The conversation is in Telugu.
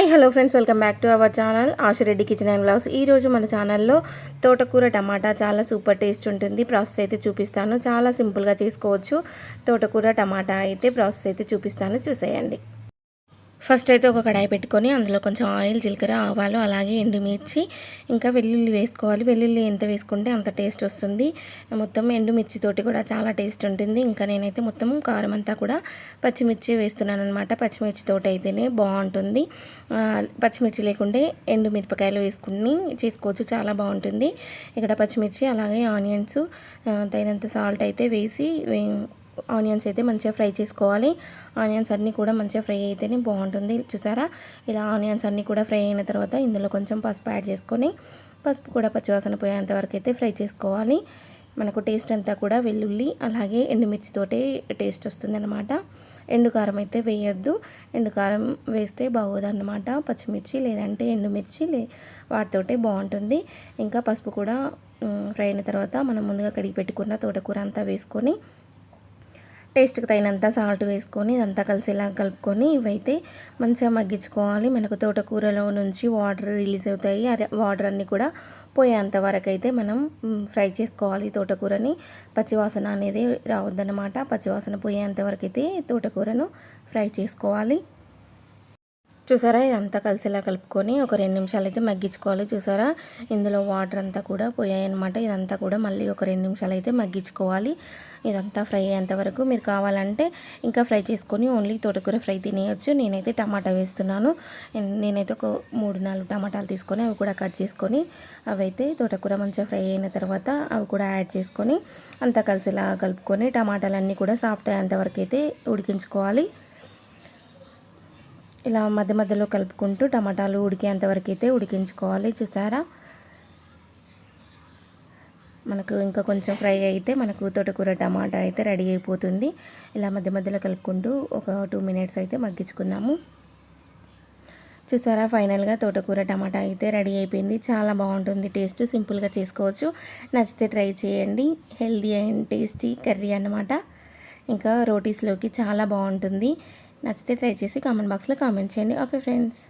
Hi hello friends welcome back to our channel Ashu Reddy kitchen and blouse ఈ రోజు మన ఛానల్లో తోటకూర టమాటా చాలా సూపర్ టేస్ట్ ఉంటుంది. ప్రాసెస్ అయితే చూపిస్తాను. చాలా సింపుల్గా చేసుకోవచ్చు. తోటకూర టమాటా అయితే ప్రాసెస్ అయితే చూపిస్తాను. చూసేయండి. ఫస్ట్ అయితే ఒక కడాయి పెట్టుకొని అందులో కొంచెం ఆయిల్ జీలకర్ర ఆవాలు అలాగే ఎండుమిర్చి ఇంకా వెల్లుల్లి వేసుకోవాలి. వెల్లుల్లి ఎంత వేసుకుంటే అంత టేస్ట్ వస్తుంది. మొత్తం ఎండుమిర్చితోటి కూడా చాలా టేస్ట్ ఉంటుంది. ఇంకా నేనైతే మొత్తం కారం అంతా కూడా పచ్చిమిర్చి వేస్తున్నాను అనమాట పచ్చిమిర్చితోటి అయితేనే బాగుంటుంది. పచ్చిమిర్చి లేకుంటే ఎండు మిరపకాయలు వేసుకుని చేసుకోవచ్చు. చాలా బాగుంటుంది. ఇక్కడ పచ్చిమిర్చి అలాగే ఆనియన్స్ తగినంత సాల్ట్ అయితే వేసి ఆనియన్స్ అయితే మంచిగా ఫ్రై చేసుకోవాలి. ఆనియన్స్ అన్నీ కూడా మంచిగా ఫ్రై అయితేనే బాగుంటుంది. చూసారా? ఇలా ఆనియన్స్ అన్నీ కూడా ఫ్రై అయిన తర్వాత ఇందులో కొంచెం పసుపు యాడ్ చేసుకొని పసుపు కూడా పచ్చివాసన పోయేంత వరకు అయితే ఫ్రై చేసుకోవాలి. మనకు టేస్ట్ అంతా కూడా వెల్లుల్లి అలాగే ఎండుమిర్చితోటే టేస్ట్ వస్తుంది అనమాట ఎండు కారం అయితే వేయొద్దు. ఎండు కారం వేస్తే బాగోదన్నమాట. పచ్చిమిర్చి లేదంటే ఎండుమిర్చి లే వాటితోటే బాగుంటుంది. ఇంకా పసుపు కూడా ఫ్రై అయిన తర్వాత మనం ముందుగా కడిగి పెట్టుకున్న తోటకూర అంతా వేసుకొని టేస్ట్కి తగినంత సాల్ట్ వేసుకొని ఇదంతా కలిసేలా కలుపుకొని ఇవైతే మంచిగా మగ్గించుకోవాలి. మనకు తోటకూరలో నుంచి వాటర్ రిలీజ్ అవుతాయి. వాటర్ అన్నీ కూడా పోయేంత వరకు అయితే మనం ఫ్రై చేసుకోవాలి. తోటకూరని పచ్చివాసన అనేది రావద్దనమాట పచ్చివాసన పోయేంత వరకు అయితే తోటకూరను ఫ్రై చేసుకోవాలి. చూసారా? ఇదంతా కలిసేలా కలుపుకొని ఒక రెండు నిమిషాలు అయితే మగ్గించుకోవాలి. చూసారా? ఇందులో వాటర్ అంతా కూడా పోయాయి అనమాట ఇదంతా కూడా మళ్ళీ ఒక రెండు నిమిషాలు అయితే మగ్గించుకోవాలి. ఇదంతా ఫ్రై అయ్యేంత వరకు. మీరు కావాలంటే ఇంకా ఫ్రై చేసుకొని ఓన్లీ తోటకూర ఫ్రై తినేయచ్చు. నేనైతే టమాటా వేస్తున్నాను. నేనైతే ఒక మూడు నాలుగు టమాటాలు తీసుకొని అవి కూడా కట్ చేసుకొని అవి అయితే తోటకూర మంచిగా ఫ్రై అయిన తర్వాత అవి కూడా యాడ్ చేసుకొని అంతా కలిసేలా కలుపుకొని టమాటాలన్నీ కూడా సాఫ్ట్ అయ్యేంత వరకు అయితే ఉడికించుకోవాలి. ఇలా మధ్య మధ్యలో కలుపుకుంటూ టమాటాలు ఉడికేంతవరకు అయితే ఉడికించుకోవాలి చూసారా? మనకు ఇంకా కొంచెం ఫ్రై అయితే మనకు తోటకూర టమాటా అయితే రెడీ అయిపోతుంది. ఇలా మధ్య మధ్యలో కలుపుకుంటూ ఒక టూ మినిట్స్ అయితే మగ్గించుకుందాము. చూసారా ఫైనల్గా తోటకూర టమాటా అయితే రెడీ అయిపోయింది. చాలా బాగుంటుంది టేస్ట్ సింపుల్గా చేసుకోవచ్చు. నచ్చితే ట్రై చేయండి. హెల్దీ అండ్ టేస్టీ కర్రీ అన్నమాట. ఇంకా రోటీస్లోకి చాలా బాగుంటుంది. నచ్చితే ట్రై చేసి కామెంట్ బాక్స్లో కామెంట్ చేయండి. Okay friends.